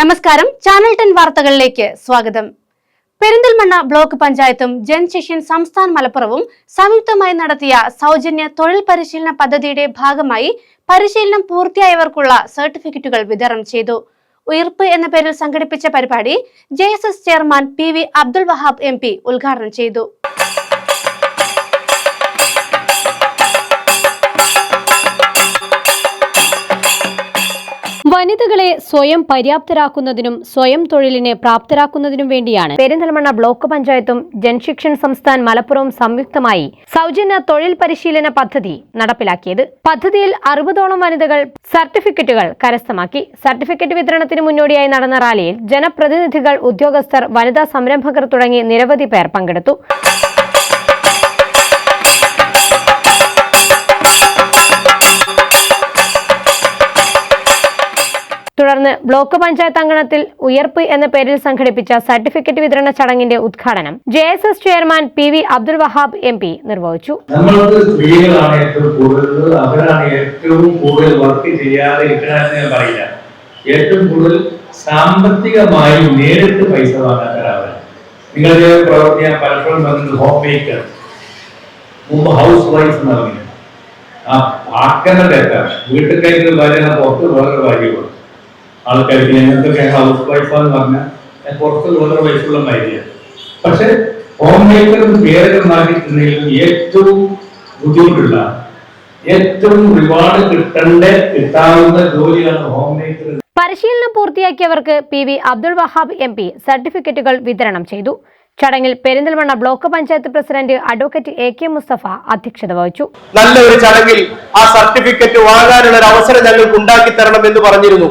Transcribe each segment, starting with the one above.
നമസ്കാരം. Channel ten വാർത്തകളിലേക്ക് സ്വാഗതം. പെരിന്തൽമണ്ണ ബ്ലോക്ക് പഞ്ചായത്തും ജൻശിഷ്യൻ സംസ്ഥാന മലപ്പുറവും സംയുക്തമായി നടത്തിയ സൗജന്യ തൊഴിൽ പരിശീലന പദ്ധതിയുടെ ഭാഗമായി പരിശീലനം പൂർത്തിയായവർക്കുള്ള സർട്ടിഫിക്കറ്റുകൾ വിതരണം ചെയ്തു. ഉയർപ്പ് എന്ന പേരിൽ സംഘടിപ്പിച്ച പരിപാടി J chairman P Abdul Wahab M ഉദ്ഘാടനം ചെയ്തു. വനിതകളെ സ്വയം പര്യാപ്തരാക്കുന്നതിനും സ്വയം തൊഴിലിനെ പ്രാപ്തരാക്കുന്നതിനും വേണ്ടിയാണ്. പെരിന്തൽമണ്ണ ബ്ലോക്ക് പഞ്ചായത്തും ജൻശിക്ഷൻ സംസ്ഥാൻ മലപ്പുറവും സംയുക്തമായി സൗജന്യ തൊഴിൽ പരിശീലന പദ്ധതി നടപ്പിലാക്കിയത്. പദ്ധതിയിൽ അറുപതോളം വനിതകൾ സർട്ടിഫിക്കറ്റുകൾ കരസ്ഥമാക്കി. സർട്ടിഫിക്കറ്റ് വിതരണത്തിന് മുന്നോടിയായി നടന്ന റാലിയിൽ ജനപ്രതിനിധികൾ ഉദ്യോഗസ്ഥർ വനിതാ സംരംഭകർ തുടങ്ങി നിരവധി പേർ പങ്കെടുത്തു. തുടർന്ന് ബ്ലോക്ക് പഞ്ചായത്ത് അങ്കണത്തിൽ ഉയർപ്പ് എന്ന പേരിൽ സംഘടിപ്പിച്ച സർട്ടിഫിക്കറ്റ് വിതരണ ചടങ്ങിന്റെ ഉദ്ഘാടനം J S S chairman P V Abdul Wahab M P നിർവഹിച്ചു. നമ്മൾക്ക് സ്ത്രീകളാണ് ഏറ്റവും കൂടുതൽ അവരാണ് ഏറ്റവും കൂടുതൽ വർക്ക് ചെയ്യാതെ പറയില്ല. ഏറ്റവും കൂടുതൽ സാമ്പത്തികമായി നേരിട്ട് പൈസ വാങ്ങാത്തവരാണ്. നിങ്ങളുടെ പ്രവർത്തി ഞാൻ പലപ്പോഴും പറഞ്ഞത് ഹോം മേക്കർ മുമ്പ് ഹൗസ് വൈഫ് എന്ന് പറഞ്ഞു ആ ആക്കുന്ന തെറ്റാണ് വീട്ടിൽ കഴിഞ്ഞ ഭാര്യ പുറത്ത് വേറൊരു ഭാര്യയുള്ളൂ ആൾക്കാർക്ക് ഞങ്ങൾക്കൊക്കെ ഹൗസ് വൈഫ് എന്ന് പറഞ്ഞാൽ ഞാൻ പുറത്ത് വേറൊരു വൈഫുള്ള ഭാര്യയാണ് പക്ഷെ ഹോം മേക്കർ എന്ന് പേരൊക്കെ മാറ്റിയിട്ടുണ്ടെങ്കിലും ഏറ്റവും ബുദ്ധിമുട്ടുള്ള ഏറ്റവും റിവാർഡ് കിട്ടേണ്ട കിട്ടാവുന്ന ജോലിയാണ് ഹോം മേക്കർ പരിശീലനം പൂർത്തിയാക്കിയവർക്ക് P V Abdul Wahab M P സർട്ടിഫിക്കറ്റുകൾ വിതരണം ചെയ്തു. ചടങ്ങിൽ Perinthalmanna block panchayat president advocate A K Mustafa അധ്യക്ഷത വഹിച്ചു. നല്ല ഒരു ചടങ്ങിൽ ആ സർട്ടിഫിക്കറ്റ് വാങ്ങാനുള്ള ഒരു അവസരം ഞങ്ങൾക്ക് ഉണ്ടാക്കി തരണം എന്ന് പറഞ്ഞിരുന്നു.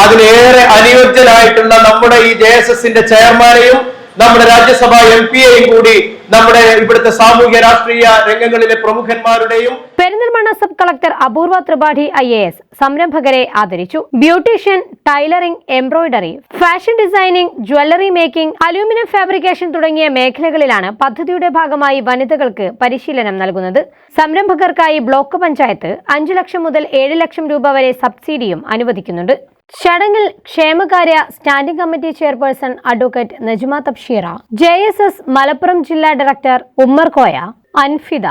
അതിനേറെ അനുയോജ്യനായിട്ടുള്ള നമ്മുടെ ഈ ജെ എസ് എസിന്റെ ചെയർമാനെയും നമ്മുടെ രാജ്യസഭ എം കൂടി നമ്മുടെ ഇവിടുത്തെ സാമൂഹ്യ രാഷ്ട്രീയ രംഗങ്ങളിലെ പ്രമുഖന്മാരുടെയും Perinthalmanna sub collector Apoorva Tripathi I A S സംരംഭകരെ ആദരിച്ചു. Beautician tailoring embroidery fashion designing jewellery making aluminium fabrication തുടങ്ങിയ മേഖലകളിലാണ് പദ്ധതിയുടെ ഭാഗമായി വനിതകൾക്ക് പരിശീലനം നൽകുന്നത്. സംരംഭകർക്കായി ബ്ലോക്ക് പഞ്ചായത്ത് അഞ്ചു ലക്ഷം മുതൽ ഏഴ് ലക്ഷം രൂപ വരെ സബ്സിഡിയും അനുവദിക്കുന്നുണ്ട്. ചടങ്ങിൽ ക്ഷേമകാര്യ standing committee chairperson advocate Najma Thabsheera J S S Malappuram ജില്ലാ director Ummer Koya Anfida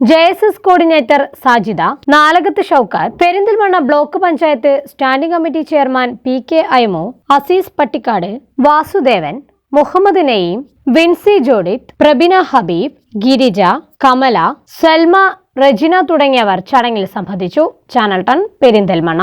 J S S coordinator Sajida Nalakath Shoukath Perinthalmanna block panchayat standing committee chairman P K Ayamu Azeez Pattikkad Vasudevan Muhammed Naeem Vincy Jodit Prabina Habeeb Girija Kamala Salma Rejina തുടങ്ങിയവർ ചടങ്ങിൽ സംബന്ധിച്ചു. Channel ടൺ പെരിന്തൽമണ്ണ.